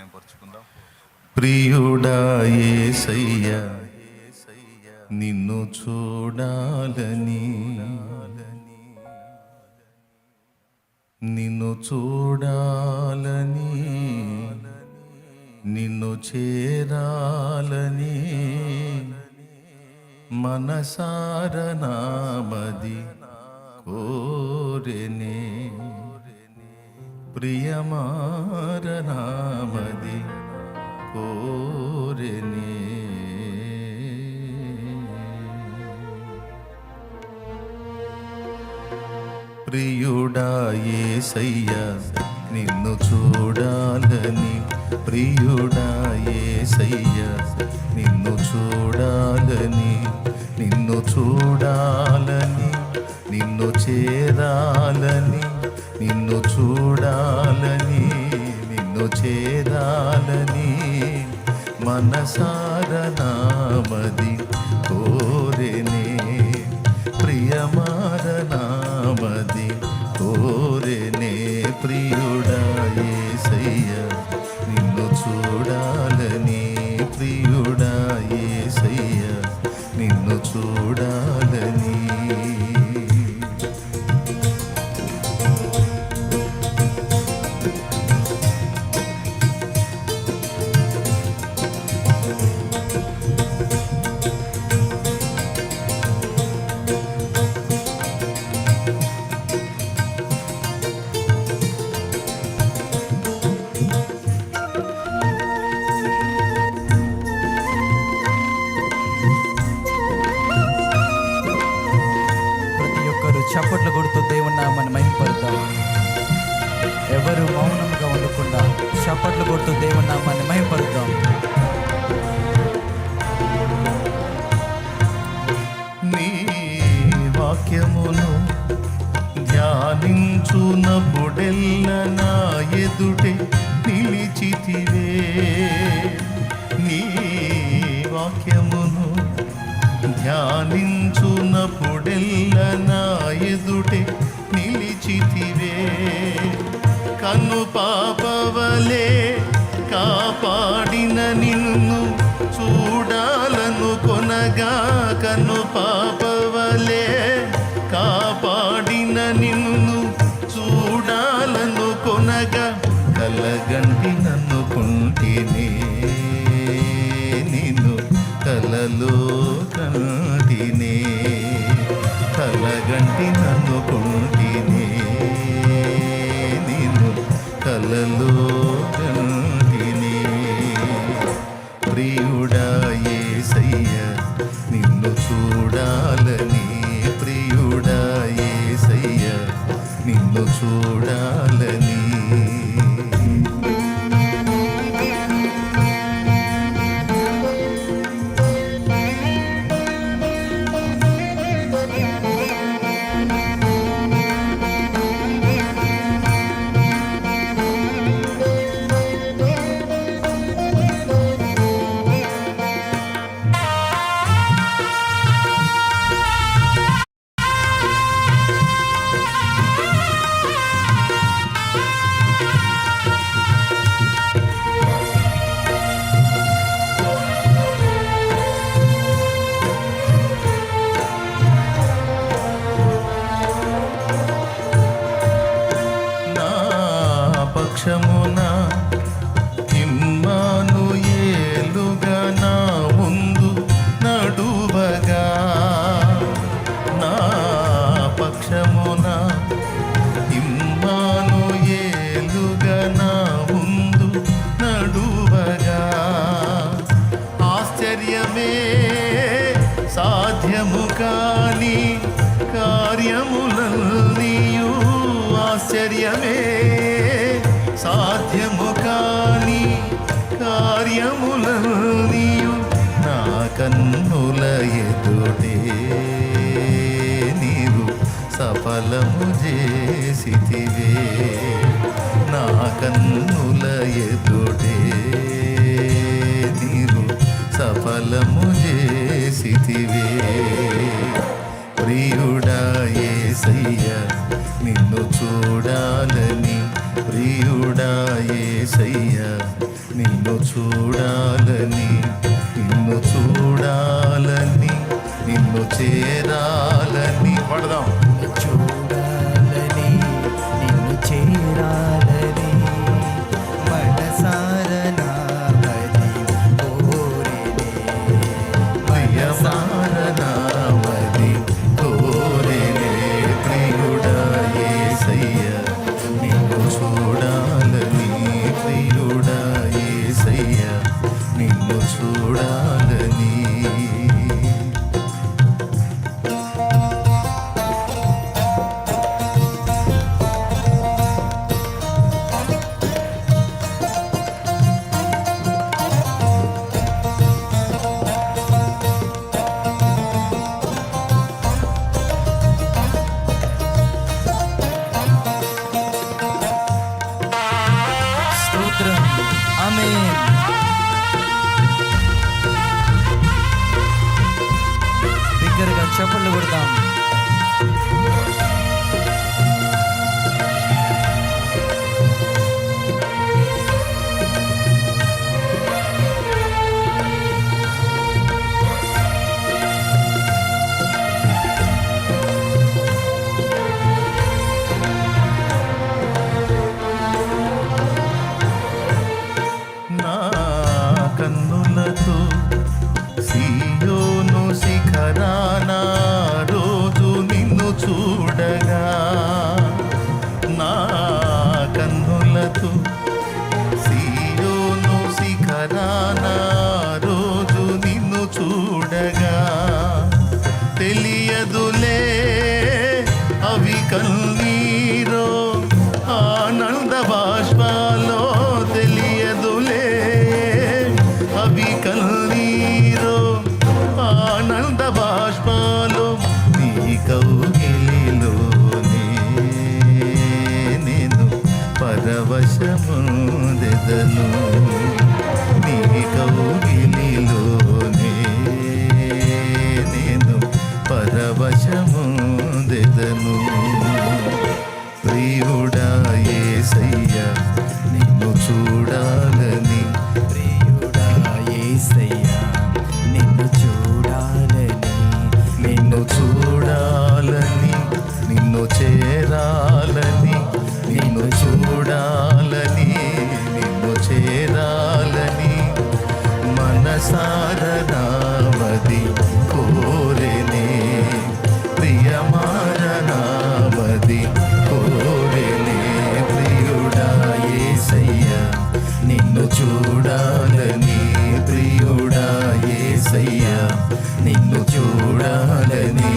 మయంపరుచుకుందాం ప్రియుడా యేసయ్య నిన్ను చూడాలని నిన్ను చూడాలని నిన్ను చేరాలని మనసారనామది కోరెనే. ప్రియమారనామది కోరిని. ప్రియుడా యేసయ్య నిన్ను చూడాలని. ప్రియుడా యేసయ్య నిన్ను చూడాలని. ఎవరు మౌనంగా ఉండకుండా చప్పట్లు కొడుతూ దేవుని నామాన్ని మహింపడతాం నీ వాక్యమును ధ్యానించునప్పుడెల్ల వలే కాపాడిన నిన్ను చూడాలను కొనగా కన్ను పాపవలే కాపాడిన నిన్ను చూడాలను కొనగా కలగంటి నన్ను కుంటినే నిన్ను కలలో కంటినే కలగంటి నన్ను కుంటినే యేసయ్య నిన్ను చూడాలని ప్రియుడా ఏసయ్య నిన్ను చూడాలని పక్షమున ఇమ్మాను ఏలుగా నా ముందు నడువగా. నా పక్షమున ఇమ్మాను ఏలుగా నా ముందు నడువగా. ఆశ్చర్యమే సాధ్యము కాని కార్యములన్నీయు. ఆశ్చర్యమే సాధ్యము కాని కార్యములన్నీయు నా కన్నుల ఎదుటే నీవు సఫలము చేసితివే. నా కన్ను చూడాలని నిన్ను చూడాలని నిన్ను చేర ગામ నా కన్నులతో సీయోను శిఖరాన రోజు నిన్ను చూడగా తెలియదులే అవి కన్నీరో ఆనందవా ದೆದನು మనసారదావది కోరినే ప్రియమారదావది కోరినే ప్రియుడాయే సయ్య నిన్ను చూడాలని ప్రియుడాయే సయ్య నిన్ను చూడాలని